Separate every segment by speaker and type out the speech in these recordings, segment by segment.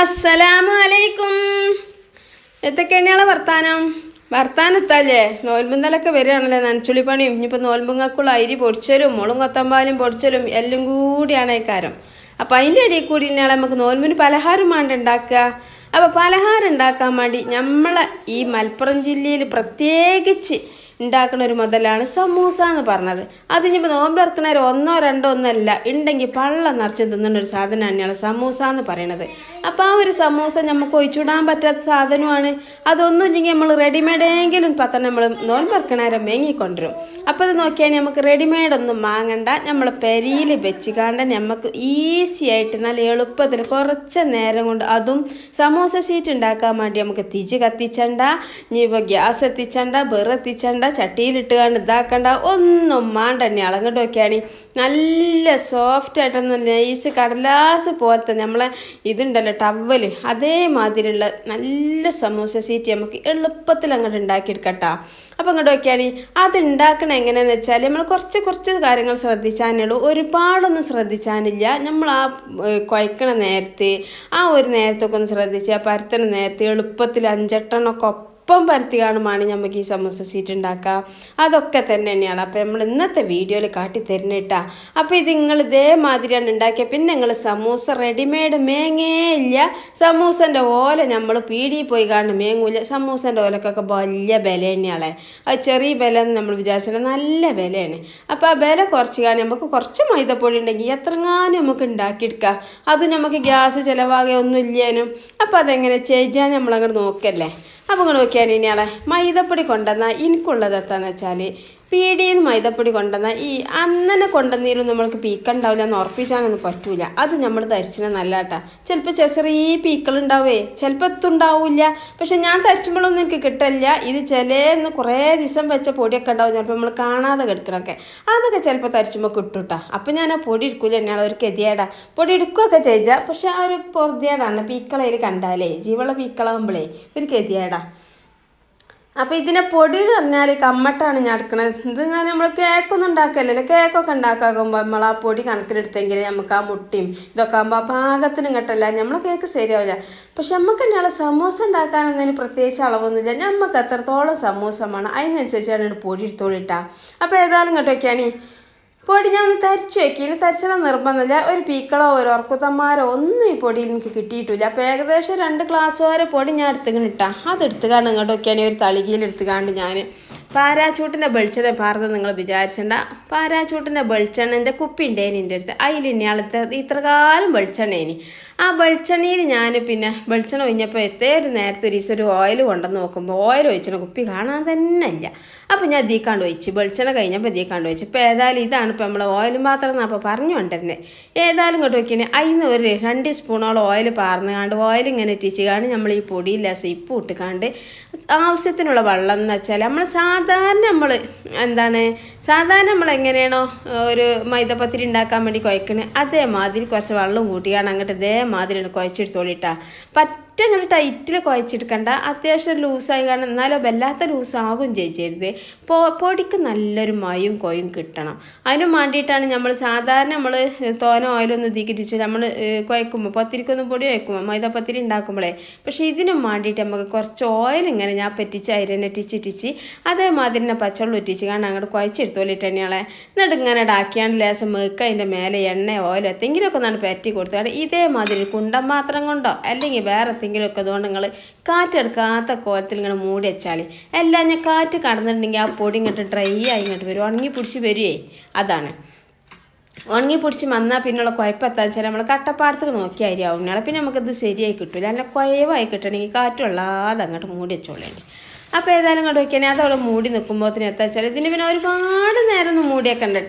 Speaker 1: അസ്സലാമു അലൈക്കും എന്തൊക്കെയാണ് വർത്താനം? വർത്താനത്തല്ലേ? നോൽമ്പുന്നലൊക്കെ വരികയാണല്ലേ നനച്ചുള്ളി പണിയും ഇനിയിപ്പോൾ നോൽമ്പുങ്ങൾക്കുള്ള അരി പൊടിച്ചലും മുളും കൊത്തമ്പാലും പൊടിച്ചലും എല്ലാം കൂടിയാണ് കാരം. അപ്പോൾ അതിന്റെ ഇടയിൽ കൂടി ഇന്നാളെ നമുക്ക് നോൽമ്പിന് പലഹാരം വേണ്ട ഉണ്ടാക്കുക. അപ്പോൾ പലഹാരം ഉണ്ടാക്കാൻ വേണ്ടി നമ്മളെ ഈ മലപ്പുറം ജില്ലയിൽ പ്രത്യേകിച്ച് ഉണ്ടാക്കുന്ന ഒരു മുതലാണ് സമൂസ എന്ന് പറഞ്ഞത്. അത് ഇനിയിപ്പോൾ നോമ്പ് ഒന്നോ രണ്ടോ ഒന്നല്ല ഉണ്ടെങ്കിൽ പള്ള നിറച്ച് തിന്നുന്ന ഒരു സാധനം തന്നെയാണ് സമൂസ എന്ന് പറയണത്. അപ്പോൾ ആ ഒരു സമൂസ നമുക്ക് ഒഴിച്ചുവിടാൻ പറ്റാത്ത സാധനമാണ്. അതൊന്നും ഇല്ലെങ്കിൽ നമ്മൾ റെഡിമെയ്ഡെങ്കിലും പത്തന്നെ നമ്മൾ നോമ്പ് ഇറക്കണേരം മേങ്ങിക്കൊണ്ടുവരും അപ്പോൾ അത് നോക്കിയാൽ നമുക്ക് റെഡിമെയ്ഡ് ഒന്നും വാങ്ങണ്ട. നമ്മൾ പെരിയിൽ വെച്ച് കണ്ട നമുക്ക് ഈസി ആയിട്ട് നല്ല എളുപ്പത്തിൽ കുറച്ച് നേരം കൊണ്ട് അതും സമോസ സീറ്റ് ഉണ്ടാക്കാൻ വേണ്ടി നമുക്ക് തിജ് കത്തിച്ചണ്ട ഇനിയിപ്പോൾ ഗ്യാസ് എത്തിച്ചണ്ട വെറെത്തിച്ചണ്ട ചട്ടിയിലിട്ട് കണ്ട് ഇതാക്കണ്ട ഒന്നും മാണ്ടണ്ണി അളങ്ങോട്ട് നോക്കിയാണ് നല്ല സോഫ്റ്റ് ആയിട്ടൊന്ന് നൈസ് കടലാസ് പോലത്തെ നമ്മളെ ഇതുണ്ടല്ലോ ടവൽ അതേമാതിരിയുള്ള നല്ല സമോസ സീറ്റ് നമുക്ക് എളുപ്പത്തിൽ അങ്ങോട്ട് ഉണ്ടാക്കിയെടുക്കട്ടോ. അപ്പോൾ ഇങ്ങോട്ട് നോക്കിയാണ് അത് ഉണ്ടാക്കണം വെച്ചാൽ നമ്മൾ കുറച്ച് കുറച്ച് കാര്യങ്ങൾ ശ്രദ്ധിച്ചാനുള്ളൂ ഒരുപാടൊന്നും ശ്രദ്ധിച്ചാനില്ല. നമ്മൾ ആ കുഴക്കണ നേരത്ത് ആ ഒരു നേരത്തൊക്കെ ഒന്ന് ശ്രദ്ധിച്ച് ആ പരത്തണ നേരത്ത് എളുപ്പത്തിൽ അഞ്ചെട്ടെണ്ണമൊക്കെ ഒപ്പം പരത്തി കാണുമാണ് നമുക്ക് ഈ സമോസ സീറ്റ് ഉണ്ടാക്കാം അതൊക്കെ തന്നെ തന്നെയാണ്. അപ്പോൾ നമ്മൾ ഇന്നത്തെ വീഡിയോയിൽ കാട്ടി തരുന്ന കേട്ടാ. അപ്പോൾ ഇത് നിങ്ങൾ ഇതേമാതിരിയാണ് ഉണ്ടാക്കിയത്. പിന്നെ നിങ്ങൾ സമൂസ റെഡിമെയ്ഡ് മേങ്ങേ ഇല്ല. സമൂസന്റെ ഓല നമ്മൾ പീടി പോയി കാണുന്ന മേങ്ങൂല സമൂസന്റെ ഓലക്കൊക്കെ വലിയ വില തന്നെയാളെ അത് ചെറിയ വില എന്ന് നമ്മൾ വിചാരിച്ചാൽ നല്ല വിലയാണ്. അപ്പോൾ ആ വില കുറച്ച് കാണി നമുക്ക് കുറച്ച് മൈദപ്പൊടി ഉണ്ടെങ്കിൽ എത്രങ്ങാനും നമുക്ക് ഉണ്ടാക്കിയെടുക്കാം. അത് നമുക്ക് ഗ്യാസ് ചിലവാകെ ഒന്നും ഇല്ലേനും. അപ്പോൾ അതെങ്ങനെ ചെയ്യാൻ നമ്മളങ്ങോട്ട് നോക്കല്ലേ. അപ്പോൾ നോക്കിയാൽ ഇനിയാളെ മൈദപ്പൊടി കൊണ്ടുവന്നാൽ എനിക്കുള്ളത് എത്താന്ന് വെച്ചാൽ പീടിയിൽ നിന്ന് മൈദപ്പൊടി കൊണ്ടുവന്നാൽ ഈ അന്നനെ കൊണ്ടുവന്നീരും നമ്മൾക്ക് പീക്കുണ്ടാവില്ല എന്ന് ഉറപ്പിച്ചാനൊന്നും പറ്റൂല. അത് നമ്മൾ ധരിച്ചിനെ നല്ല കേട്ടാ ചിലപ്പോൾ ചെറിയ പീക്കളുണ്ടാവേ. ചിലപ്പോൾ എത്തുണ്ടാവില്ല. പക്ഷെ ഞാൻ ധരിച്ചുമ്പോഴൊന്നും എനിക്ക് കിട്ടില്ല ഇത് ചിലന്ന് കുറേ ദിവസം വെച്ച പൊടിയൊക്കെ ഉണ്ടാവും. ചിലപ്പോൾ നമ്മൾ കാണാതെ കിടക്കണമൊക്കെ അതൊക്കെ ചിലപ്പോൾ ധരിച്ചുമ്പോൾ കിട്ടൂട്ടാ. അപ്പം ഞാൻ ആ പൊടി എടുക്കൂല. എന്നാൽ ഒരു ഗതിയേടാ പൊടി എടുക്കുകയൊക്കെ ചെയ്താൽ പക്ഷെ ആ ഒരു പൊറുതിയേടാണ്. പീക്കളയിൽ കണ്ടാലേ ജീവള പീക്കളാകുമ്പോഴേ ഒരു ഗതിയേടാ അപ്പോൾ ഇതിനെ പൊടി എന്ന് പറഞ്ഞാൽ കമ്മട്ടാണ് ഞാൻ എടുക്കണത്. ഇത് ഞാൻ നമ്മൾ കേക്കൊന്നും ഉണ്ടാക്കല്ലല്ലോ കേക്കൊക്കെ ഉണ്ടാക്കാകുമ്പോൾ നമ്മൾ ആ പൊടി കണക്കിലെടുത്തെങ്കിൽ നമുക്ക് ആ മുട്ടിയും ഇതൊക്കെ ആകുമ്പോൾ പാകത്തിന് കിട്ടല്ല. നമ്മളെ കേക്ക് ശരിയാവില്ല. പക്ഷെ നമുക്ക് തന്നെയുള്ള സമൂസ ഉണ്ടാക്കാനൊന്നും പ്രത്യേകിച്ച് അളവൊന്നുമില്ല. നമുക്ക് എത്രത്തോളം സമോസമാണ് അതിനനുസരിച്ചാണ് പൊടി എടുത്തോളിട്ടാ. അപ്പോൾ ഏതായാലും കേട്ടോ വയ്ക്കാണേ പൊടി ഞാൻ ഒന്ന് തരിച്ചു വെക്കിന് തരിച്ചണം നിർബന്ധമില്ല. ഒരു പീക്കളോ ഒരു ഉറക്കുത്തന്മാരോ ഒന്നും ഈ പൊടിയിൽ എനിക്ക് കിട്ടിയിട്ടില്ല. അപ്പോൾ ഏകദേശം രണ്ട് ഗ്ലാസ് വരെ പൊടി ഞാൻ എടുത്തുകൊണ്ട് ഇട്ടാ. അത് എടുത്തുകാണ്ട് ഇങ്ങോട്ട് നോക്കിയാണെങ്കിൽ ഒരു തളികയിൽ എടുത്തുകാണ്ട് ഞാൻ പാരാച്ചൂട്ടിന്റെ വെളിച്ചെണ്ണ പാർന്ന് നിങ്ങൾ വിചാരിച്ചണ്ട. പാരാച്ചൂട്ടിന്റെ വെളിച്ചെണ്ണന്റെ കുപ്പി ഉണ്ടേനി എന്റെ അടുത്ത്. അതിലിനി ഇനിയാളത്തെ ഇത്രകാലം വെളിച്ചെണ്ണേനി. ആ വെളിച്ചെണ്ണയിൽ ഞാൻ പിന്നെ വെളിച്ചെണ്ണ ഒഴിഞ്ഞപ്പോൾ എത്തേ ഒരു നേരത്തെ ഒരു ദിവസം ഒരു ഓയിൽ കൊണ്ടുവന്ന് നോക്കുമ്പോൾ ഓയിൽ ഒഴിച്ചിട്ട് കുപ്പി കാണാൻ തന്നെ ഇല്ല. അപ്പോൾ ഞാൻ ദീക്കാണ്ട് ഒഴിച്ച്. വെളിച്ചെണ്ണ കഴിഞ്ഞപ്പോൾ ദീക്കാണ്ട് ഒഴിച്ച്. ഇപ്പോൾ ഏതായാലും ഇതാണ് ഇപ്പോൾ നമ്മൾ ഓയിൽ മാത്രം എന്നാ അപ്പോൾ പറഞ്ഞു കൊണ്ടിരുന്നത്. ഏതായാലും ഇങ്ങോട്ട് നോക്കിയാൽ അതിന് ഒരു രണ്ട് സ്പൂണോളം ഓയിൽ പാർന്നുകാണ്ട് ഓയിൽ ഇങ്ങനെ ഇറ്റിച്ചുകാണ്ട് നമ്മൾ ഈ പൊടിയിൽ സിപ്പ് ഇപ്പ് ഇട്ടുകാണ്ട് ആവശ്യത്തിനുള്ള വെള്ളം എന്ന് വെച്ചാൽ നമ്മൾ സാധാരണ നമ്മൾ എന്താണ് സാധാരണ നമ്മൾ എങ്ങനെയാണോ ഒരു മൈദപ്പത്തിരി ഉണ്ടാക്കാൻ വേണ്ടി കുഴക്കണേ അതേമാതിരി കുറച്ച് വെള്ളം കൂട്ടിയാണ് അങ്ങോട്ട് ഇതേമാതിരിയാണ് കുഴച്ചെടുത്തോളിട്ടാ പറ്റ അങ്ങോട്ട് ടൈറ്റിൽ കുഴച്ചെടുക്കണ്ട അത്യാവശ്യം ലൂസായി കാരണം എന്നാലും വല്ലാത്ത ലൂസാകും ചേച്ചരുത് പൊ പൊടിക്ക് നല്ലൊരു മയും കൊയും കിട്ടണം. അതിനും വേണ്ടിയിട്ടാണ് നമ്മൾ സാധാരണ നമ്മൾ തോന ഓയിലൊന്നും ഇതിക്കിരിച്ചു നമ്മൾ കുഴക്കുമ്പോൾ പത്തിരിക്കൊന്നും പൊടി കുഴക്കുമ്പോൾ മൈദപ്പത്തിരി ഉണ്ടാക്കുമ്പോഴേ പക്ഷേ ഇതിനും വേണ്ടിയിട്ട് നമുക്ക് കുറച്ച് ഓയിൽ ഇങ്ങനെ ഞാൻ പറ്റിച്ച് അരിനെ ടിച്ചിട്ടിച്ച് അതേമാതിരി തന്നെ പച്ചവെള്ളം ഒറ്റിച്ച് കാരണം അങ്ങോട്ട് കുഴച്ചെടുത്തോളിട്ട് തന്നെയാളെ എന്നിട്ട് ഇങ്ങനെ ഇടാക്കിയാണ്ട് ലേശം മേക്ക് അതിന്റെ മേലെ എണ്ണ ഓയിലോ എന്തെങ്കിലുമൊക്കെ നമ്മൾ പറ്റി കൊടുത്തു കാരണം ഇതേമാതിരി കുണ്ടം മാത്രം കൊണ്ടോ അല്ലെങ്കിൽ വേറെ എന്തെങ്കിലുമൊക്കെ അതുകൊണ്ട് നിങ്ങൾ കാറ്റെടുക്കാത്ത കോലത്തിൽ ഇങ്ങനെ മൂടി വെച്ചാൽ എല്ലാം ഞാൻ കാറ്റ് കടന്നിട്ടുണ്ടെങ്കിൽ ആ പൊടി ഇങ്ങോട്ട് ഡ്രൈ ആയി ഇങ്ങോട്ട് വരും. ഉണങ്ങി പിടിച്ച് വരുവേ. അതാണ്. ഉണങ്ങി പിടിച്ച് വന്നാൽ പിന്നെയുള്ള കുഴപ്പമെത്താ വെച്ചാൽ നമ്മൾ കട്ടപ്പാടത്തേക്ക് നോക്കിയായിരിക്കും അരിയാവും പിന്നെ നമുക്കത് ശരിയായി കിട്ടില്ല നല്ല കുഴവായി കിട്ടണമെങ്കിൽ കാറ്റുള്ളാതെ അങ്ങോട്ട് മൂടി വെച്ചോളേണ്ടി അപ്പോൾ ഏതായാലും ഇങ്ങോട്ട് വയ്ക്കണേ അതവിടെ മൂടി നിൽക്കുമ്പോഴത്തേന് എത്താ വെച്ചാൽ ഇതിന് പിന്നെ ഒരുപാട് നേരം ഒന്നും മൂടിയൊക്കെ ഉണ്ട്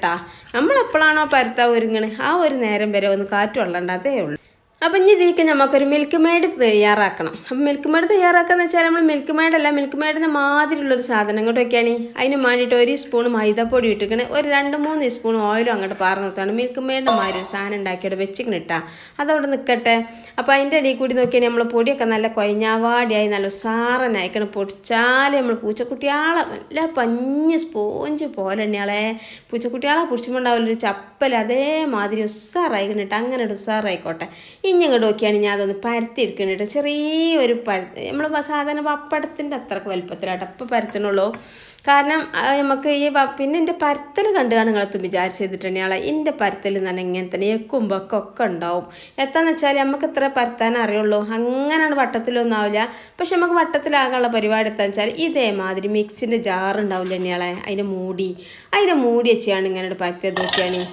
Speaker 1: നമ്മൾ എപ്പോഴാണോ പരത്താ ഒരുങ്ങണേ? ആ ഒരു നേരം വരെ ഒന്ന് കാറ്റ് അതേ ഉള്ളൂ. അപ്പം ഇനി ഇതിലേക്ക് നമുക്കൊരു മിൽക്ക് മെയ്ഡ് തയ്യാറാക്കണം. അപ്പം മിൽക്ക് മെയ്ഡ് തയ്യാറാക്കാന്ന് വെച്ചാൽ നമ്മൾ മിൽക്ക് മെയ്ഡ് അല്ല മിൽക്ക് മെയ്ഡിന് മാതിരിയുള്ളൊരു സാധനം അങ്ങോട്ട് വയ്ക്കുകയാണ് അതിന് വേണ്ടിയിട്ട് ഒരു സ്പൂൺ മൈദപ്പൊടി ഇട്ടിക്കണേ. ഒരു രണ്ട് മൂന്ന് സ്പൂൺ ഓയിലും അങ്ങോട്ട് പാർന്ന് നിർത്തുകയാണ് മിൽക്ക് മെയ്ഡിന് മാതിരി ഒരു സാധനം ഉണ്ടാക്കിയിട്ട് വെച്ചിങ്ങനെ ഇട്ടാ അതവിടെ നിൽക്കട്ടെ അപ്പോൾ അതിന്റെ ഇടയിൽ കൂടി നോക്കിയാൽ നമ്മൾ പൊടിയൊക്കെ നല്ല കൊയഞ്ഞാവാടിയായി നല്ല ഉസാറനായിക്കണം. പൊടിച്ചാൽ നമ്മൾ പൂച്ചക്കുട്ടിയാളെ നല്ല പഞ്ഞ് സ്പോഞ്ച് പോലെ തന്നെയാളെ. പൂച്ചക്കുട്ടിയാളെ പൊടിച്ചുമ്പോണ്ടാവില്ല ഒരു ചപ്പൽ അതേമാതിരി ഉസാറായിക്കണിട്ട് അങ്ങനെ ഒരു ഉസാറായിക്കോട്ടെ. ഇനി ഇനി ഇങ്ങോട്ട് നോക്കിയാണ് ഞാൻ അതൊന്ന് പരത്തി എടുക്കുന്നുണ്ട് ചെറിയൊരു പരത്തി നമ്മൾ സാധാരണ പപ്പടത്തിന്റെ അത്രയ്ക്ക് വലുപ്പത്തിലാട്ടോ അപ്പം പരത്തണുള്ളൂ. കാരണം നമുക്ക് ഈ പിന്നെ എന്റെ പരത്തൽ കണ്ടുകാണ് നിങ്ങളെത്തും വിചാരിച്ച് ചെയ്തിട്ടുണ്ടെങ്കിൽ എന്റെ പരത്തൽ എന്ന് പറഞ്ഞാൽ ഇങ്ങനെ തന്നെ എക്കുമ്പൊക്കെ ഉണ്ടാവും. എത്താന്ന് വെച്ചാൽ നമുക്ക് ഇത്ര പരത്താൻ അറിയുള്ളൂ. അങ്ങനെയാണ് വട്ടത്തിലൊന്നും ആവില്ല പക്ഷെ നമുക്ക് വട്ടത്തിലാകാനുള്ള പരിപാടി എത്താന്ന് വെച്ചാൽ ഇതേമാതിരി മിക്സിന്റെ ജാറുണ്ടാവില്ല തന്നെയാളെ അതിനെ മൂടി അതിനെ മൂടി വെച്ചാണ് ഇങ്ങനെ പരത്തിയത് നോക്കിയാണ്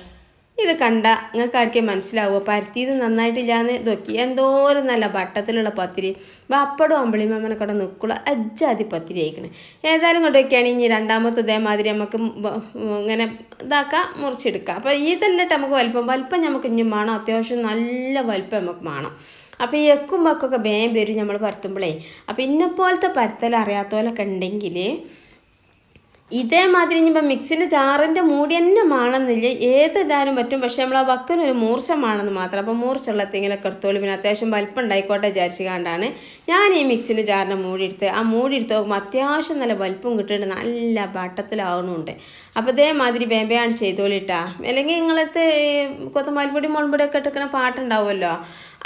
Speaker 1: ഇത് കണ്ട നിങ്ങൾക്ക് ആർക്കേ മനസ്സിലാവുമോ പരത്തിയത് നന്നായിട്ടില്ലാന്ന് നോക്കി എന്തോരം നല്ല വട്ടത്തിലുള്ള പത്തിരി. പപ്പടും അമ്പിളിമാമനൊക്കെ കൂടെ നിൽക്കുള്ള അജ്ജാതി പത്തിരി ആയിക്കണ്. ഏതായാലും കൊണ്ട് വയ്ക്കുകയാണെങ്കിൽ ഇനി രണ്ടാമത്തെ ഇതേമാതിരി നമുക്ക് ഇങ്ങനെ ഇതാക്കാം മുറിച്ചെടുക്കാം. അപ്പോൾ ഇതല്ലിട്ട് നമുക്ക് വലിപ്പം വലിപ്പം നമുക്ക് ഇനി വേണം അത്യാവശ്യം നല്ല വലിപ്പം നമുക്ക് വേണം അപ്പോൾ ഈ എക്കും വക്കൊക്കെ വേഗം വരും നമ്മൾ പരത്തുമ്പോഴേ അപ്പോൾ ഇന്നെപ്പോലത്തെ പരത്തൽ അറിയാത്തവരൊക്കെ ഉണ്ടെങ്കിൽ ഇതേമാതിരി ഇനിയിപ്പോൾ മിക്സിന്റെ ജാറിന്റെ മൂടി തന്നെ മാണെന്നില്ല. ഏതിടാനും പറ്റും. പക്ഷേ നമ്മൾ ആ വക്കിനൊരു മൂർച്ചമാണെന്ന് മാത്രം. അപ്പോൾ മൂർച്ചുള്ള എന്തെങ്കിലുമൊക്കെ എടുത്തോളൂ. പിന്നെ അത്യാവശ്യം വലിപ്പം ഉണ്ടായിക്കോട്ടെ വിചാരിച്ചുകൊണ്ടാണ് ഞാൻ ഈ മിക്സിന്റെ ജാറിന്റെ മൂടി എടുത്ത്. ആ മൂടി എടുത്ത് നോക്കുമ്പോൾ അത്യാവശ്യം നല്ല വലിപ്പം കിട്ടിയിട്ട് നല്ല വട്ടത്തിലാവുന്നുണ്ട് അപ്പോൾ ഇതേമാതിരി വേമ്പയാണ് ചെയ്തോളിട്ടാ അല്ലെങ്കിൽ നിങ്ങളടുത്ത് കൊത്തമ്പാൽപ്പൊടി മുളമ്പൊടിയൊക്കെ ഒക്കെ ഇട്ടിരിക്കണ പാട്ടുണ്ടാവുമല്ലോ.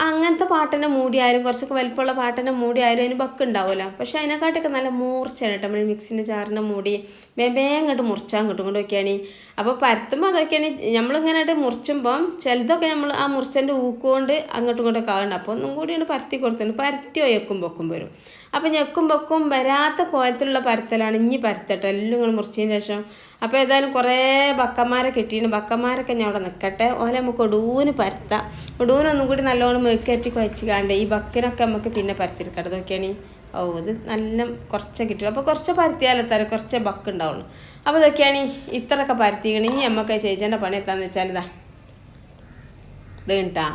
Speaker 1: അങ്ങനത്തെ പാട്ടിനെ മൂടിയായാലും കുറച്ചൊക്കെ വലിപ്പമുള്ള പാട്ടിനെ മൂടിയായാലും അതിന് ബക്ക് ഉണ്ടാവുമല്ലോ പക്ഷേ അതിനെക്കാട്ടൊക്കെ നല്ല മൂർച്ചയാണ് കേട്ടോ. നമ്മൾ മിക്സിന്റെ ചാറിന്റെ മൂടി വേഗം അങ്ങോട്ട് മുറിച്ചാൽ അങ്ങോട്ടും ഇങ്ങോട്ടും ഒക്കെയാണ്. അപ്പോൾ പരത്തുമ്പോൾ അതൊക്കെയാണ് നമ്മളിങ്ങനെ മുറിച്ചുമ്പം ചിലതൊക്കെ നമ്മൾ ആ മുറിച്ചന്റെ ഊക്കുകൊണ്ട് അങ്ങോട്ടും ഇങ്ങോട്ടൊക്കെ ആവുന്നുണ്ട്. അപ്പോൾ ഒന്നും കൂടിയാണ് പരത്തി കൊടുത്തിട്ടുണ്ട്. പരത്തി ഒയക്കും പൊക്കും വരും. അപ്പോൾ ഞെക്കും പൊക്കും വരാത്ത കോലത്തിലുള്ള പരത്തലാണ് ഇനി പരത്തട്ടെ എല്ലാം നിങ്ങൾ മുറിച്ചതിന് ശേഷം അപ്പോൾ ഏതായാലും കുറേ ബക്കന്മാരെ കിട്ടിയിട്ടുണ്ട്. ബക്കന്മാരൊക്കെ ഞാൻ അവിടെ നിൽക്കട്ടെ ഓലെ നമുക്ക് ഒടൂന് പരത്താം. ഒടൂനൊന്നും കൂടി നല്ലോണം മേക്കേറ്റി കുഴച്ച് കാണ്ട് ഈ ബക്കിനൊക്കെ നമുക്ക് പിന്നെ പരത്തിരിക്കട്ടെ നോക്കിയാണ്. ഓ ഇത് നല്ല കുറച്ചേ കിട്ടുള്ളൂ. അപ്പോൾ കുറച്ച് പരത്തിയാലേ തരാം കുറച്ചേ ബക്ക് ഉണ്ടാവുള്ളൂ. അപ്പോൾ ഇതൊക്കെയാണ് ഇത്രയൊക്കെ പരത്തിക്കണം. ഇനി നമുക്ക് ചേച്ചേന്റെ പണി എത്താന്ന് വെച്ചാൽ ഇതാ ഇത് കേട്ടാ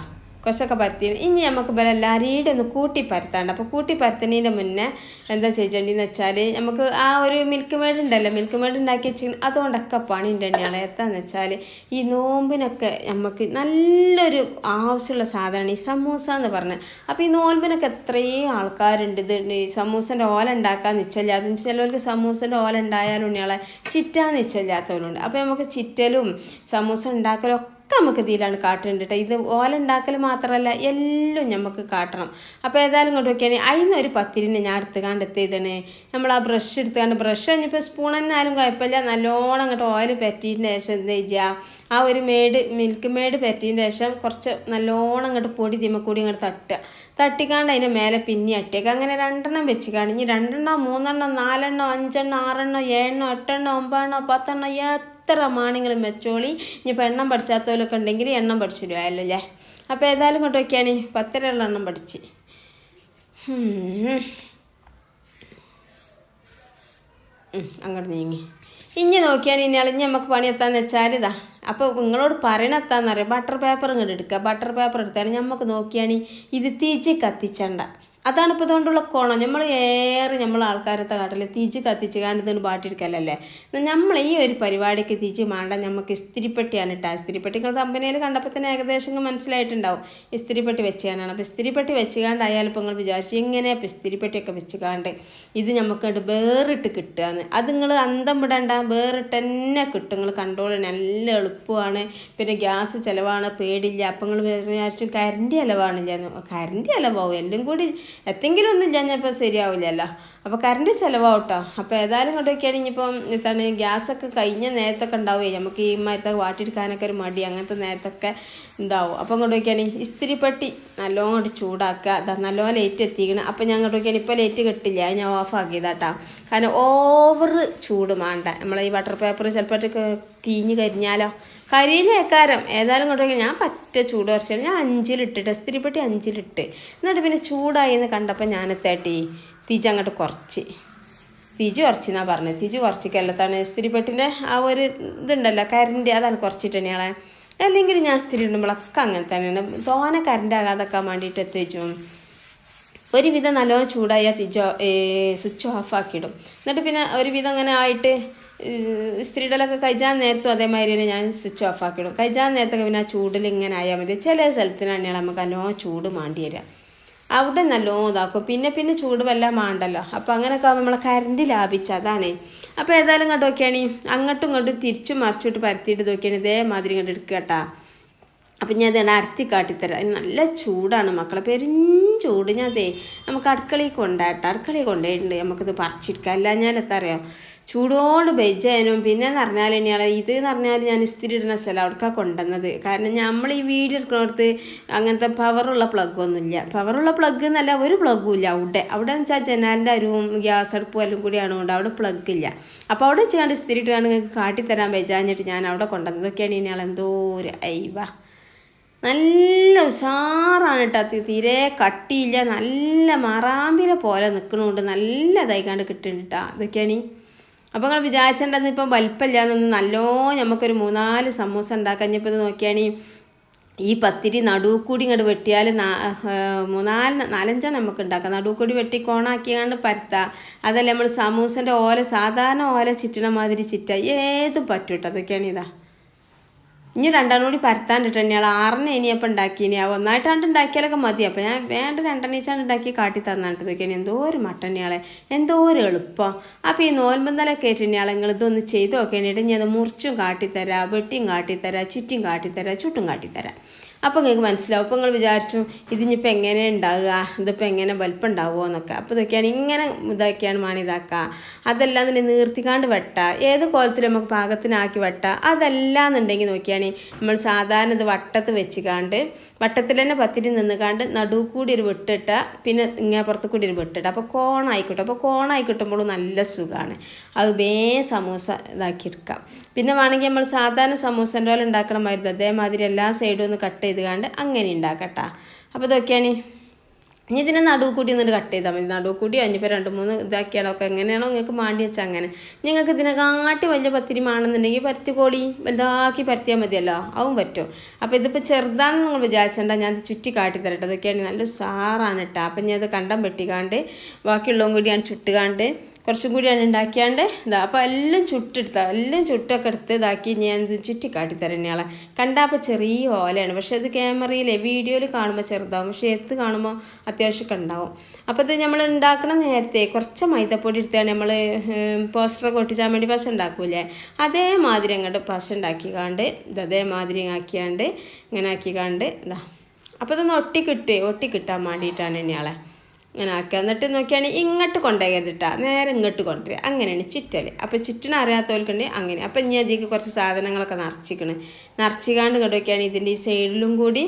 Speaker 1: കുറച്ചൊക്കെ പരത്തി ഇനി നമുക്ക് ഇവരെ അരിയുടെ ഒന്ന് കൂട്ടി പരത്താണ്ട് അപ്പോൾ കൂട്ടി പരത്തുന്നതിന്റെ മുന്നേ എന്താ ചെയ്യേണ്ടതെന്ന് വെച്ചാൽ നമുക്ക് ആ ഒരു മിൽക്ക് മേഡ് ഉണ്ടല്ലോ. മിൽക്ക് മേഡ് ഉണ്ടാക്കി വെച്ചിട്ട് അതുകൊണ്ടൊക്കെ പണി ഉണ്ട് തന്നെയാണ് എത്താന്ന് വെച്ചാൽ ഈ നോമ്പിനൊക്കെ നമുക്ക് നല്ലൊരു ആവശ്യമുള്ള സാധനമാണ് ഈ സമൂസ എന്ന് പറഞ്ഞത് അപ്പോൾ ഈ നോമ്പിനൊക്കെ എത്രയും ആൾക്കാരുണ്ട്. ഇത് ഈ സമൂസന്റെ ഓല ഉണ്ടാക്കാൻ നിശ്ചയില്ലാത്ത ചിലവർക്ക് സമൂസന്റെ ഓല ഉണ്ടായാലും ഉണ്ണിയാളെ ചിറ്റാൻ നിശ്ചയില്ലാത്തവരുണ്ട്. അപ്പോൾ നമുക്ക് ചിറ്റലും സമൂസ ഉണ്ടാക്കലും ഒക്കെ നമുക്ക് ഇതിലാണ് കാട്ടുന്നുണ്ട് കേട്ടോ ഇത് ഓല ഉണ്ടാക്കൽ മാത്രമല്ല എല്ലാം നമുക്ക് കാട്ടണം. അപ്പോൾ ഏതായാലും ഇങ്ങോട്ട് നോക്കിയാണെങ്കിൽ അതിന് ഒരു പത്തിരിനെ ഞാൻ എടുത്തുകാണ്ട് എത്തിയതാണ് നമ്മൾ ആ ബ്രഷ് എടുത്തുകാണ്ട് ബ്രഷ് കഴിഞ്ഞപ്പോൾ സ്പൂൺ എന്നാലും കുഴപ്പമില്ല. നല്ലോണം അങ്ങോട്ട് ഓയിൽ പറ്റിയതിന് ശേഷം എന്താ ചെയ്യുക ആ ഒരു മേട് മിൽക്ക് മേട് പറ്റിയതിന് ശേഷം കുറച്ച് നല്ലോണം അങ്ങോട്ട് പൊടി തിമ്മക്കൂടി അങ്ങോട്ട് തട്ടുക. തട്ടിക്കാണ്ട് അതിന്റെ മേലെ പിന്നെ അട്ടിയൊക്കെ. അങ്ങനെ രണ്ടെണ്ണം വെച്ച് കാണും ഇനി രണ്ടെണ്ണം മൂന്നെണ്ണം നാലെണ്ണം അഞ്ചെണ്ണം ആറെണ്ണം ഏഴെണ്ണം എട്ടെണ്ണം ഒമ്പതെണ്ണം പത്തെണ്ണം എത്ര മാണിങ്ങളും വെച്ചോളി ഇനിയിപ്പോൾ എണ്ണം പഠിച്ചാത്തവരൊക്കെ ഉണ്ടെങ്കിൽ എണ്ണം അല്ലല്ലേ അപ്പോൾ ഏതായാലും ഇങ്ങോട്ട് വയ്ക്കുകയാണ് പത്തരയുള്ള എണ്ണം പഠിച്ച്. അങ്ങോട്ട് നീങ്ങി. ഇനി നോക്കിയാൽ ഇനി അളിഞ്ഞ് നമുക്ക് പണി എത്താന്ന് വെച്ചാൽ ഇതാ. അപ്പോൾ നിങ്ങളോട് പറയണ എത്താന്നറിയാം ബട്ടർ പേപ്പർ ഇങ്ങോട്ട് എടുക്കുക ബട്ടർ പേപ്പർ എടുത്താൽ നമുക്ക് നോക്കിയാണെങ്കിൽ ഇത് തീച്ച് കത്തിച്ചണ്ട. അതാണ് ഇപ്പോൾ ഇതുകൊണ്ടുള്ള കോണം. നമ്മൾ ഏറെ നമ്മൾ ആൾക്കാരത്തെ കാട്ടിൽ തീച്ച് കത്തിച്ച് കാണിത്തിന് പാട്ടിരിക്കലല്ലേ നമ്മൾ ഈ ഒരു പരിപാടിക്ക് തീച്ച് വേണ്ട നമുക്ക് ഇസ്തിരിപ്പെട്ടിയാണ് ഇട്ടാ. ഇസ്തിരിപ്പെട്ടികൾ കമ്പനിയിൽ കണ്ടപ്പോൾ തന്നെ ഏകദേശം മനസ്സിലായിട്ടുണ്ടാവും. ഇസ്തിരിപ്പെട്ടി വെച്ച് കാണാണ് അപ്പോൾ ഇസ്തിരിപ്പെട്ടി വെച്ച് കാണ്ടായാലും ഇപ്പോൾ നിങ്ങൾ വിചാരിച്ചു എങ്ങനെയാണ് ഇപ്പോൾ ഇസ്തിരിപ്പെട്ടിയൊക്കെ വെച്ച് കാണ്ട് ഇത് നമുക്ക് വേറിട്ട് കിട്ടുകയെന്ന് അത് നിങ്ങൾ അന്തം വിടണ്ട. വേറിട്ട് തന്നെ കിട്ടും നിങ്ങൾ കണ്ട്രോൾ നല്ല എളുപ്പമാണ്. പിന്നെ ഗ്യാസ് ചിലവാണ്. പേടില്ല. അപ്പം നിങ്ങൾ വിചാരിച്ചു കരണ്ടി ഞാൻ കരണ്ടി ചിലവാകും എല്ലാം കൂടി എത്തെങ്കിലും ഒന്നും ഇല്ലാഞ്ഞപ്പോൾ ശരിയാവില്ലല്ലോ. അപ്പോൾ കറണ്ട് ചിലവാകും കേട്ടോ അപ്പോൾ ഏതായാലും കൊണ്ട് വയ്ക്കുകയാണെങ്കിൽ ഇനിയിപ്പം എന്താണ് ഗ്യാസൊക്കെ കഴിഞ്ഞ നേരത്തൊക്കെ ഉണ്ടാവുമേ നമുക്ക് ഈ മരത്തൊക്കെ വാട്ടിയെടുക്കാനൊക്കെ ഒരു മടി അങ്ങനത്തെ നേരത്തൊക്കെ ഉണ്ടാവും അപ്പം കൊണ്ട് വയ്ക്കുകയാണെങ്കിൽ ഇസ്തിരിപ്പെട്ടി നല്ലോണം കൊണ്ട് ചൂടാക്കുക. അതാ നല്ലോണം ലേറ്റ് എത്തിക്കണം. അപ്പം ഞാൻ കൊണ്ട് വയ്ക്കുകയാണെങ്കിൽ ഇപ്പോൾ ലേറ്റ് കിട്ടില്ല. ഞാൻ ഓഫ് ആക്കിയതാട്ടാ. കാരണം ഓവർ ചൂട് വേണ്ട നമ്മളെ ഈ വാട്ടർ പേപ്പർ ചിലപ്പോൾ കീഞ്ഞ് കരിഞ്ഞാലോ. കരിയിലേക്കാരം ഏതായാലും കൊണ്ട് വയ്ക്കുക ഞാൻ പറ്റ ചൂട് കുറച്ചാൽ ഞാൻ അഞ്ചിലിട്ടിട്ട് ഇസ്തിരിപ്പെട്ടി അഞ്ചിലിട്ട്. എന്നിട്ട് പിന്നെ ചൂടായി എന്ന് കണ്ടപ്പോൾ ഞാൻ എത്തേട്ടി തീജ അങ്ങോട്ട് കുറച്ച്. തിജു കുറച്ചെന്നാ പറഞ്ഞത്. തിജു കുറച്ചിക്കല്ലത്താണ് സ്ത്രീപ്പെട്ടിന്റെ ആ ഒരു ഇതുണ്ടല്ലോ കരണ്ട് അതാണ് കുറച്ചിട്ട് തന്നെയാളെ അല്ലെങ്കിൽ ഞാൻ സ്ത്രീ ഇടുമ്പോഴൊക്കെ അങ്ങനെ തന്നെയാണ്. തോനെ കരണ്ട് ആകാതൊക്കെ വേണ്ടിയിട്ട് എത്തിച്ചു ഒരുവിധം നല്ലോണം ചൂടായ തിജോ സ്വിച്ച് ഓഫ് ആക്കിയിടും. എന്നിട്ട് പിന്നെ ഒരുവിധം അങ്ങനെ ആയിട്ട് സ്ത്രീകളൊക്കെ കഴിച്ചാൽ നേരത്തും അതേമാതിരി തന്നെ ഞാൻ സ്വിച്ച് ഓഫ് ആക്കിയിടും. കഴിച്ചാൽ നേരത്തൊക്കെ പിന്നെ ആ ചൂടിൽ ഇങ്ങനെ ആയാൽ മതി. ചില സ്ഥലത്തിനാണെങ്കിൽ നമുക്ക് നല്ലോണം ചൂട് മാണ്ടി വരിക. അവിടെ നല്ലോണം ഇതാക്കും. പിന്നെ പിന്നെ ചൂട് വല്ലതും മാണ്ടല്ലോ. അപ്പോൾ അങ്ങനെയൊക്കെ ആകുമ്പോൾ നമ്മളെ കറണ്ട് ലാഭിച്ച അതാണ്. അപ്പോൾ ഏതായാലും ഇങ്ങോട്ട് നോക്കിയാണ്. അങ്ങോട്ടും ഇങ്ങോട്ടും തിരിച്ചും മറിച്ചിട്ട് പരത്തിയിട്ട് നോക്കിയാണ്. ഇതേമാതിരി ഇങ്ങോട്ട് എടുക്കുക കേട്ടാ. അപ്പം ഞാൻ അത് അരത്തി കാട്ടിത്തരാം നല്ല ചൂടാണ് മക്കളെ. പെരും ചൂട്. ഞാൻ അതേ നമുക്ക് അടുക്കളയിൽ കൊണ്ടായിട്ട് അടുക്കളയിൽ കൊണ്ടുപോയിട്ടുണ്ട്. നമുക്കിത് പറിച്ചെടുക്കാം അല്ല ഞാൻ എത്താ അറിയാം? ചൂടോട് ബെജ്ജാനും പിന്നെ എന്ന് പറഞ്ഞാൽ ഇനിയാളെ ഇത് എന്ന് പറഞ്ഞാൽ ഞാൻ ഇസ്തിരി ഇടുന്ന സ്ഥലം അവിടേക്കാണ് കൊണ്ടുവന്നത്. കാരണം നമ്മൾ ഈ വീഡിയോ എടുക്കുന്നിടത്ത് അങ്ങനത്തെ പവറുള്ള പ്ലഗൊന്നുമില്ല പവറുള്ള പ്ലഗ് എന്നല്ല ഒരു പ്ലഗും ഇല്ല അവിടെ. അവിടെ എന്ന് വെച്ചാൽ ജനാലിന്റെ അരുവും ഗ്യാസ് അടുപ്പും എല്ലാം കൂടിയാണ് കൊണ്ട് അവിടെ പ്ലഗ് ഇല്ല. അപ്പോൾ അവിടെ വെച്ചാണ്ട് ഇസ്തിരി ഇട്ടാണ് നിങ്ങൾക്ക് കാട്ടിത്തരാൻ ബെജാഞ്ഞിട്ട് ഞാൻ അവിടെ കൊണ്ടുവന്നതൊക്കെയാണ് ഇനിയാൾ എന്തോ ഒരു ഐവ നല്ല ഉഷാറാണ് കേട്ടോ തീരെ കട്ടിയില്ല. നല്ല മറാമ്പിലെ പോലെ നിൽക്കണുണ്ട് നല്ല ഇതായിക്കാണ്ട് കിട്ടുന്നുണ്ട് കേട്ടോ ഇതൊക്കെയാണ്. അപ്പോൾ നിങ്ങൾ വിചാരിച്ചിട്ടുണ്ടെന്ന് ഇപ്പം വലിപ്പമില്ലാന്നൊന്ന് നല്ലോ നമുക്കൊരു മൂന്നാൽ സമൂസ ഉണ്ടാക്കാൻ ഇപ്പം ഇത് നോക്കിയാണ് ഈ പത്തിരി നടുക്കൂടി ഇങ്ങോട്ട് വെട്ടിയാൽ മൂന്നാൽ നാലഞ്ചാണ് നമുക്ക് ഉണ്ടാക്കാം നടുക്കൂടി വെട്ടി കോണാക്കിയാണ്ട് പരത്താം. അതല്ല നമ്മൾ സമൂസന്റെ ഓല സാധാരണ ഓല ചിറ്റണ മാതിരി ചിറ്റ. ഏതും പറ്റും കേട്ടോ അതൊക്കെയാണ് ഇതാ. ഇനി രണ്ടെണ്ണം കൂടി പരത്താണ്ടിട്ട് തന്നെയാണ് ആറിന് ഇനിയപ്പം ഉണ്ടാക്കി ഇനി ഒന്നായിട്ടാണ്ട് ഉണ്ടാക്കിയാലൊക്കെ മതി. അപ്പം ഞാൻ വേണ്ട രണ്ടെണ്ണീച്ചാണ്ട് ഉണ്ടാക്കി കാട്ടി തന്നിട്ട് ഇതൊക്കെയാണ് എന്തോ ഒരു മട്ടന്നെയാളെ എന്തോ ഒരു എളുപ്പം. അപ്പം ഈ നോൽമ്പന്തലൊക്കെ ആയിട്ടിനെയാളെ നിങ്ങൾ ഇതൊന്ന് ചെയ്ത് നോക്കിയിട്ട് ഞാൻ അത് മുറിച്ചും കാട്ടിത്തരാം വെട്ടിയും കാട്ടിത്തരാം ചുറ്റിയും കാട്ടിത്തരാം ചുട്ടും കാട്ടിത്തരാം. അപ്പോൾ നിങ്ങൾക്ക് മനസ്സിലാവും. അപ്പോൾ നിങ്ങൾ വിചാരിച്ചു ഇതിനിപ്പോൾ എങ്ങനെ ഉണ്ടാവുക? ഇതിപ്പോൾ എങ്ങനെ വലിപ്പം ഉണ്ടാവുമോ എന്നൊക്കെ. അപ്പോൾ ഇതൊക്കെയാണ് ഇങ്ങനെ ഇതൊക്കെയാണ് വേണം ഇതാക്കുക അതെല്ലാം തന്നെ നീർത്തിക്കാണ്ട് വെട്ടുക ഏത് കോലത്തിൽ നമുക്ക് പാകത്തിനാക്കി വെട്ടുക അതെല്ലാം എന്നുണ്ടെങ്കിൽ നോക്കിയാണ് നമ്മൾ സാധാരണ ഇത് വട്ടത്ത് വെച്ചുകാണ്ട് വട്ടത്തിൽ തന്നെ പത്തിരി നിന്നുകാണ്ട് നടുവ് കൂടി ഒരു വെട്ടിട്ട പിന്നെ ഇങ്ങനെ പുറത്ത് കൂടി ഒരു വെട്ടിട്ട. അപ്പോൾ കോണായിക്കോട്ടെ. അപ്പോൾ കോണായി കിട്ടുമ്പോൾ നല്ല സുഖമാണ് അത് വേ സമൂസ ഇതാക്കി എടുക്കാം. പിന്നെ വേണമെങ്കിൽ നമ്മൾ സാധാരണ സമൂസന്റെ പോലെ ഉണ്ടാക്കണമായിരുന്നു. അതേമാതിരി എല്ലാ സൈഡും ഒന്ന് കട്ട് ചെയ്ത് കണ്ട് അങ്ങനെ ഉണ്ടാക്കട്ടാ അപ്പോൾ ഇതൊക്കെയാണ്. ഇനി ഇതിനെ നടുവ് കൂടി എന്നിട്ട് കട്ട് ചെയ്താൽ മതി. നടുവ് കൂടി അഞ്ഞിപ്പോൾ രണ്ട് മൂന്ന് ഇതാക്കിയാലോ ഒക്കെ എങ്ങനെയാണോ നിങ്ങൾക്ക് മാണ്ടി വെച്ചാൽ അങ്ങനെ. നിങ്ങൾക്ക് ഇതിനെ കാട്ടി വലിയ പത്തിരി മാണെന്നുണ്ടെങ്കിൽ പരത്തി പരുത്തിക്കോളി വലുതാക്കി പരത്തിയാൽ മതിയല്ലോ. അതും പറ്റും. അപ്പോൾ ഇതിപ്പോൾ ചെറുതാണെന്ന് നിങ്ങൾ വിചാരിച്ചേണ്ട. ഞാൻ ചുറ്റി കാട്ടി തരട്ടെ. ഇതൊക്കെയാണ് നല്ല സാറാണ് കേട്ടോ. അപ്പം ഞാൻ ഇത് കണ്ടം വെട്ടിക്കാണ്ട് ബാക്കിയുള്ളതും കൂടി ഞാൻ ചുട്ടുകാണ്ട് കുറച്ചും കൂടിയാണ് ഉണ്ടാക്കിയാണ്ട് ഇതാ അപ്പോൾ എല്ലാം ചുട്ടെടുത്ത എല്ലാം ചുട്ടൊക്കെ എടുത്ത് ഇതാക്കി ഞാൻ ഇത് ചുറ്റി കാട്ടിത്തരാം കണ്ടാൽ അപ്പോൾ ചെറിയ ഓലയാണ്. പക്ഷേ അത് ക്യാമറയിലെ വീഡിയോയിൽ കാണുമ്പോൾ ചെറുതാവും. പക്ഷേ എടുത്ത് കാണുമ്പോൾ അത്യാവശ്യമൊക്കെ ഉണ്ടാവും. അപ്പോൾ ഇത് നമ്മൾ ഉണ്ടാക്കണ നേരത്തെ കുറച്ച് മൈദപ്പൊടി എടുത്താണ് നമ്മൾ പോസ്റ്ററൊക്കെ ഒട്ടിച്ചാൻ വേണ്ടി പശ ഉണ്ടാക്കൂലേ അതേമാതിരി അങ്ങോട്ട് പശ ഉണ്ടാക്കിക്കാണ്ട് ഇത് അതേമാതിരി ആക്കിയാണ്ട് ഇങ്ങനെ ആക്കിക്കാണ്ട് ഇതാ. അപ്പോൾ ഇതൊന്ന് ഒട്ടി ഒട്ടിക്കിട്ടാൻ ഒട്ടി കിട്ടാൻ വേണ്ടിയിട്ടാണ് ഇയാളെ. ഇങ്ങനെ ആക്കുക. എന്നിട്ട് നോക്കിയാണെങ്കിൽ ഇങ്ങോട്ട് കൊണ്ടുപോകരുതിട്ടാ നേരെ ഇങ്ങോട്ട് കൊണ്ടുവരിക. അങ്ങനെയാണ് ചിറ്റൽ അപ്പോൾ ചുറ്റിനെ അറിയാത്തവർക്കുണ്ടെങ്കിൽ അങ്ങനെ. അപ്പോൾ ഇനി അതിലേക്ക് കുറച്ച് സാധനങ്ങളൊക്കെ നിറച്ചിക്കണ് നിറച്ചിക്കാണ്ട് കണ്ടു നോക്കിയാണെങ്കിൽ ഇതിന്റെ ഈ സൈഡിലും കൂടി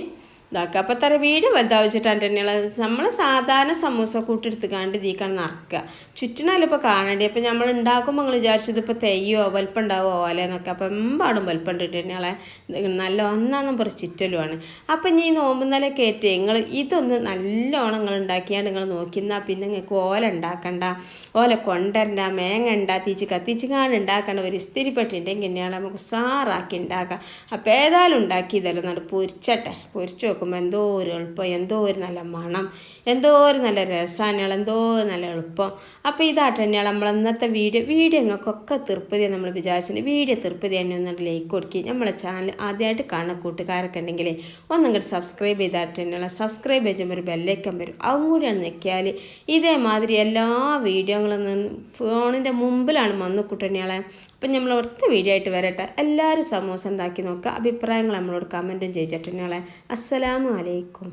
Speaker 1: ഇതാക്കുക അപ്പോൾ തര വീട് വലുതാവിച്ചിട്ടാണ് തന്നെയുള്ളത് നമ്മൾ സാധാരണ സമൂസ കൂട്ടെടുത്തുകാണ്ട് ഇതിക്കാണ് നിറക്കുക ചുറ്റിനല്ല ഇപ്പോൾ കാണേണ്ടി. അപ്പോൾ നമ്മൾ ഉണ്ടാക്കുമ്പോൾ നിങ്ങൾ വിചാരിച്ചത് ഇപ്പോൾ തെയ്യോ വലുപ്പം ഉണ്ടാവുമോ അല്ലേ ഓലെന്നൊക്കെ അപ്പോൾ എമ്പാടും വലുപ്പം ഇട്ടിട്ട് തന്നെയാളെ നല്ല ഒന്നാന്നും കുറച്ച് ചുറ്റലുമാണ് അപ്പം ഈ നോമ്പുന്നല കയറ്റി നിങ്ങൾ ഇതൊന്ന് നല്ലോണം നിങ്ങൾ ഉണ്ടാക്കിയാണ്ട് നിങ്ങൾ നോക്കിന്നാൽ പിന്നെ നിങ്ങൾക്ക് ഓല ഉണ്ടാക്കണ്ട ഓല കൊണ്ടരണ്ട മേങ്ങണ്ട തീച്ച് കത്തിച്ചുകാണ്ട് ഉണ്ടാക്കേണ്ട ഒരു ഇസ്തിരിപ്പെട്ടിട്ടുണ്ടെങ്കിൽ തന്നെയാണ് നമുക്ക് ഉസാറാക്കി ഉണ്ടാക്കാം അപ്പോൾ ഏതായാലും ഉണ്ടാക്കിയതല്ലോ നല്ല പൊരിച്ചട്ടെ. പൊരിച്ച് നോക്കുമ്പോൾ എന്തോ ഒരു എളുപ്പം എന്തോ ഒരു നല്ല മണം എന്തോ ഒരു നല്ല രസമാണ് എന്തോ ഒരു നല്ല എളുപ്പം. അപ്പോൾ ഇതാട്ടെ തന്നെയാണ് നമ്മൾ ഇന്നത്തെ വീഡിയോ വീഡിയോ നിങ്ങൾക്കൊക്കെ തീർപ്പതി നമ്മൾ വിചാരിച്ചു വീഡിയോ തീർപ്പതി തന്നെ ഒന്നിട്ട് ലൈക്ക് കൊടുക്കി. നമ്മളെ ചാനൽ ആദ്യമായിട്ട് കാണുന്ന കൂട്ടുകാരൊക്കെ ഉണ്ടെങ്കിൽ ഒന്നും സബ്സ്ക്രൈബ് ചെയ്തായിട്ട് തന്നെയുള്ള സബ്സ്ക്രൈബ് ചെയ്യുമ്പോൾ ഒരു ബെല്ലൈക്കൻ വരും. അതും കൂടിയാണ് നിൽക്കിയാൽ ഇതേമാതിരി എല്ലാ വീഡിയോകളും ഫോണിന്റെ മുമ്പിലാണ് വന്നു കുട്ടണിയാളെ അപ്പം നമ്മൾ ഒറ്റ വീഡിയോ ആയിട്ട് വരട്ടെ. എല്ലാവരും സമൂസ ഉണ്ടാക്കി നോക്കുക അഭിപ്രായങ്ങൾ നമ്മളോട് കമന്റും ചെയ്തിട്ടുണ്ടെങ്കിലെ അസ്സലാമു അലൈക്കും.